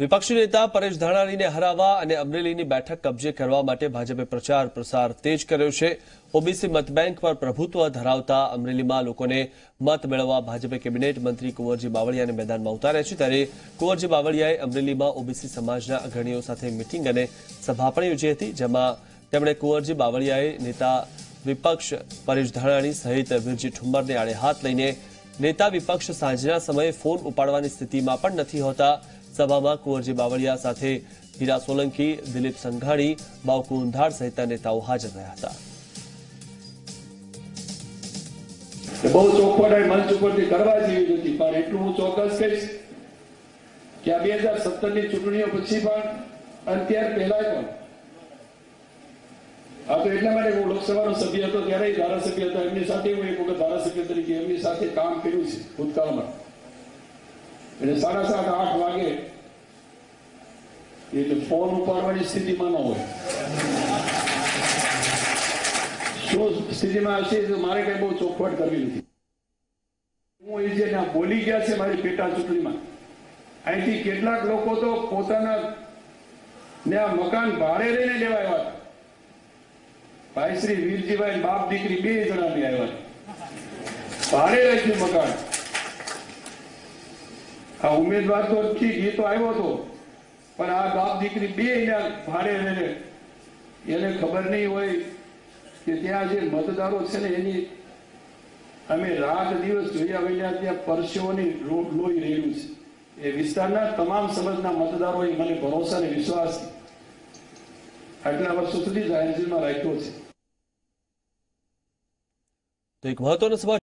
વિપક્ષી નેતા પરેશ ધાનાણીને હરાવવા અને અમરેલીની બેઠક કબજે કરવા માટે ભાજપે પ્રચાર પ્રસાર તેજ કર્યો છે. ઓબીસી મતબેંક પર પ્રભુત્વ ધરાવતા અમરેલીમાં લોકોને મત મેળવવા ભાજપે કેબિનેટ મંત્રી કુંવરજી બાવળિયાને મેદાનમાં ઉતાર્યા છે. ત્યારે કુંવરજી બાવળિયાએ અમરેલીમાં ઓબીસી સમાજના અગ્રણીઓ સાથે મિટિંગ અને સભા પણ યોજી હતી, જેમાં તેમણે કુંવરજી બાવળિયાએ નેતા વિપક્ષ પરેશ ધાનાણી સહિત વીરજી ઠુંબરને આડે હાથ લઈને નેતા વિપક્ષ સાંજના સમયે ફોન ઉપાડવાની સ્થિતિમાં પણ નથી હોતા સભામાં કુંવરજી બાવળિયા સાથે હીરા સોલંકી, દિલીપ સંઘાણી બાવકુ ઉંધાડ સહિતના નેતાઓ હાજર રહ્યા હતા. એ બહુ ચોખવટ મંચ ઉપરથી કરવા જેવી નથી પણ એટલું હું ચોક્કસ કહીશ કે આ બે હજાર સત્તરની ચૂંટણીઓ પછી પણ અને ત્યાર પહેલા પણ, આ તો એટલા માટે હું લોકસભાનો સભ્ય હતો ત્યારે ધારાસભ્ય હતો, એમની સાથે હું એક વખત ધારાસભ્ય તરીકે એમની સાથે કામ કર્યું છે ભૂતકાળમાં. એટલે સાડા સાત, આઠ વાગે એટલે ફોન ઉપાડવાની સ્થિતિમાં ન હોય શું સ્થિતિમાં હશે મારે કઈ બહુ ચોખવટ કરવી નથી હું એ જે બોલી ગયા છે મારી પેટા ચૂંટણીમાં, અહીંથી કેટલાક લોકો તો પોતાના ને આ મકાન ભાડે લઈને લેવા આવ્યા. ભાઈ શ્રી વીરજીભાઈ બાપ દીકરી બે જણા બી આવ્યા. ભાડે રાખ્યું મકાન આ ઉમેદવાર તો ઠીક, એ તો આવ્યો હતો પણ આ બાપ દીકરી બે અહીંયા ભાડે રહે એને ખબર નહીં હોય કે ત્યાં જે મતદારો છે ને, એની અમે રાત દિવસ જોયા વૈયા ત્યાં પરસેવોની રો- લોહી રહેલું છે. એ વિસ્તારના તમામ સમાજના મતદારોએ મને ભરોસા અને વિશ્વાસ આટલા વર્ષો સુધી જાહેર જેલમાં રાખ્યો છે. તો એક મહત્વનો સભા